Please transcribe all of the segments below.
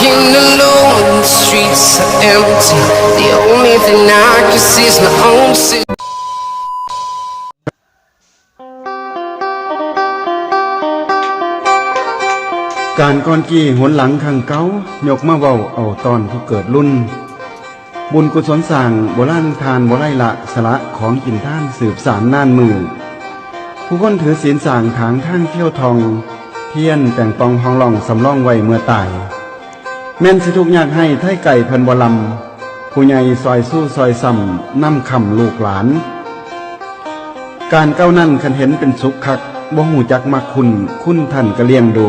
Walking alone, the streets are empty. The only thing I can see is my own city. การก่อนกี้หนหลังข้างเก้ายกมาเว้าเอาตอนผู้เกิดรุ่น บุญกุศลสั่งโบรานทานโบไลละสละของกินท่านสืบสารน่านมือ ผู้คนถือศีลสั่งทางข้างเที่ยวทอง เทียนแต่งปองห้องหล่องสำร่องไว้เมื่อตาย แม่นสิทุกอยากให้ไทยไก่เพิ่นบลำผู้ใหญ่ซอยสู้ซอยซ้ำนำคำลูกหลาน การเก้านั่นคันเห็นเป็นสุขคักบ่หูจักมักคุณคุณท่านก็เลี้ยงดู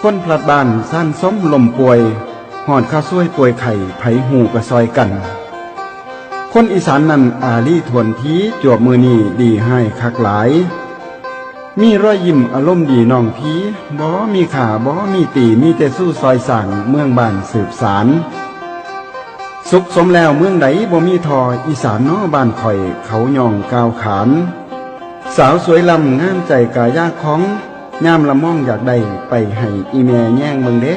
คนพลัดบ้านสั้นซ้อมลมป่วยหอดข้าวซ้วยป่วยไข่ไผหูกระซอยกัน คนอีสานนั่นอาลีทวนทีจวบมือนีดีให้คักหลาย มีรอยยิ้มอารมณ์ดีน้องพีบ่มีขาบ่มีตีมีแต่สู้ซอยสั่งเมืองบ้านสืบสารสุขสมแล้วเมืองใดบ่มีทออีสานน้อบ้านข่อยเขายองกาวขาน สาวสวยลำงามใจกายากของยามละม่องอยากได้ไปให้อีแม่แย่งเมืองเด้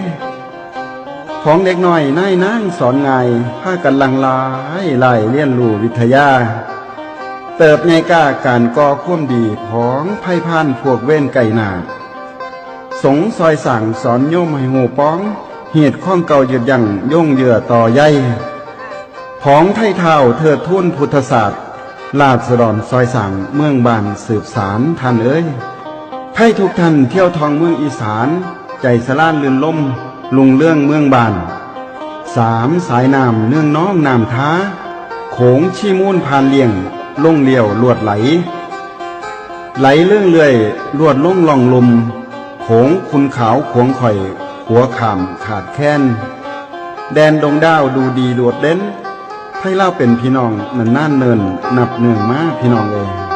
ของเด็กน้อยนายนางสอนง่ายพากันลังลายไล่เรียนรู้วิทยา เติบใหญ่กล้าการก่อควมดีของไพ่พานพวกเว้นไก่หนาสงซอยสั่งสอนโยมให้หูป้อง เหตุข้องเก่าหยุดยังย่งเหยื่อต่อใยของไทยเท่าเทิดทุ่นพุทธศาสตร์ ลาดสะดอนซอยสั่งเมืองบานสืบสารท่านเอ้ยให้ทุกท่านเที่ยวทองเมืองอีสาน ใจสลานลื่นล่มลุงเรื่องเมืองบานสามสายน้ำเนื่องน้องน้ำท้า โขงชีมูนผ่านเลี่ยง ลงเลี้ยวลวดไหล ไหลเรื่องเลื่อยลวดลงล่องลมโขงคุณขาวขวงข่อย หัวขามขาดแค้น แดนดงดาวดูดีโดดเด่นให้เล่าเป็นพี่น้องนันน่านเนินนับเนื่องมาพี่น้องเอง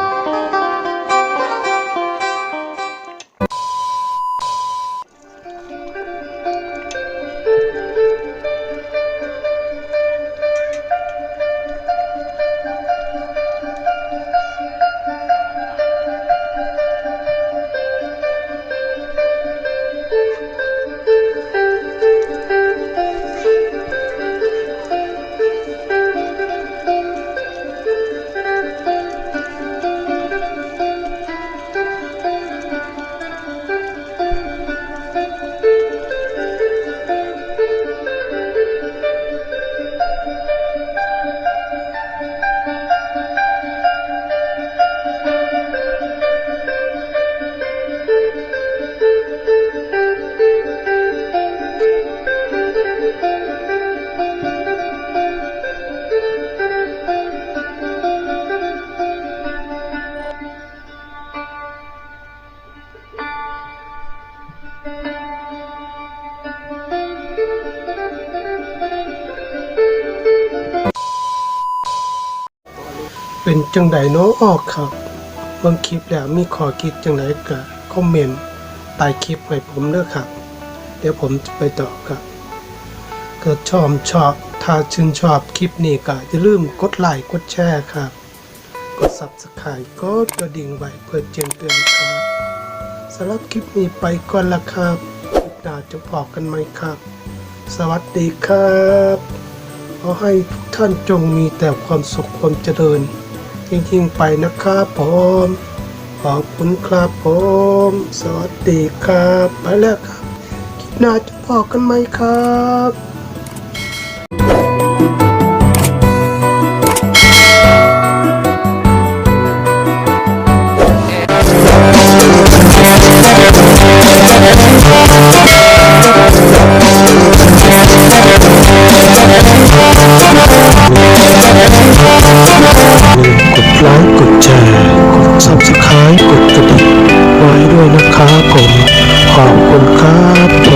เป็นจังไดเนาะออกครับเบิ่งคลิปแล้วมีข้อคิดจังไดก็คอมเมนต์ใต้คลิปให้ผมเด้อครับ เดี๋ยวผมจะไปตอบครับเกิดชอบชอบถ้าชื่นชอบคลิปนี้ก็อย่าลืมกดไลค์กดแชร์ครับ กด Subscribe กดกระดิ่งไว้เพื่อแจ้งเตือนครับสำหรับคลิปนี้ไปก่อนละครับคลิปหน้าจะพบกันไหมครับ สวัสดีครับขอให้ทุกท่านจงมีแต่ความสุขความเจริญ ยิ่งๆไปนะครับผมขอบคุณครับผม สวัสดีครับ ไปแล้วครับ คิดหน้าจะพอกันไหมครับ ชร์กดซับสไครป์กดกระดิ่งไว้ด้วยนะครับผม ขอบคุณครับ